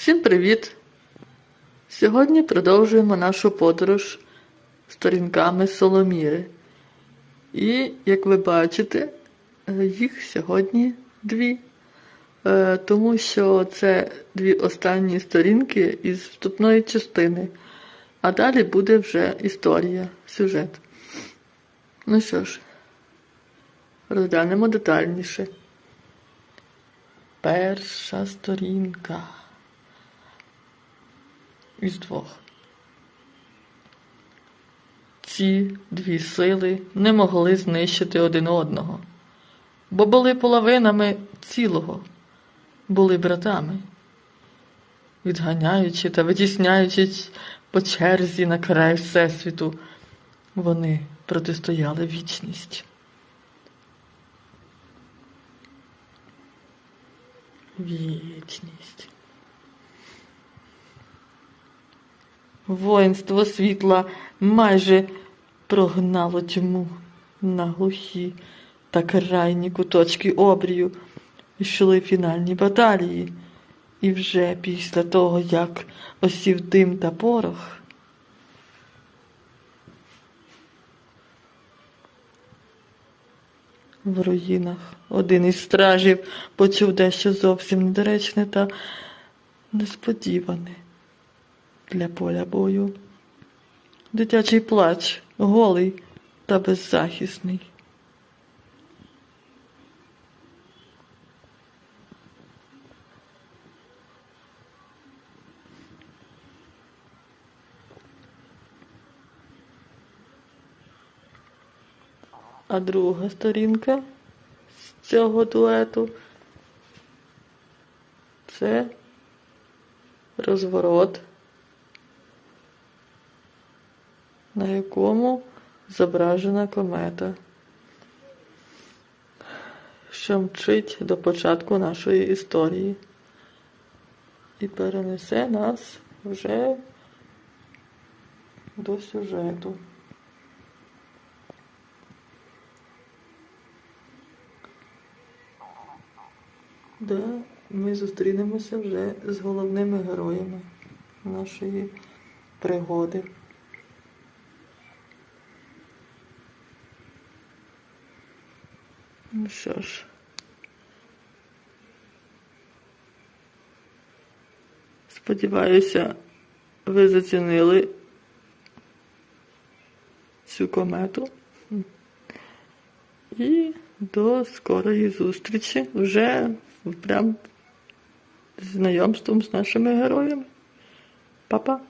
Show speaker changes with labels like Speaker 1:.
Speaker 1: Всім привіт! Сьогодні продовжуємо нашу подорож сторінками Соломіри. І, як ви бачите, е, їх сьогодні дві. Е, Тому що це дві останні сторінки із вступної частини. А далі буде вже історія, сюжет. Ну що ж, розглянемо детальніше. Перша сторінка із двох. Ці дві сили не могли знищити один одного, бо були половинами цілого, були братами, відганяючи та витісняючи по черзі на край Всесвіту, вони протистояли вічність. Вічність. Воїнство світла майже прогнало тьму на глухі та крайні куточки обрію. Йшли фінальні баталії, і вже після того, як осів дим та порох, в руїнах один із стражів почув дещо зовсім недоречне та несподіване для поля бою. Дитячий плач, голий та беззахисний. А друга сторінка з цього дуету це розворот, на якому зображена комета, що мчить до початку нашої історії і перенесе нас вже до сюжету. де ми зустрінемося вже з головними героями нашої пригоди. Ну що ж. Сподіваюся, ви зацінили цю комету. І до скорої зустрічі вже прям з знайомством з нашими героями. Па-па!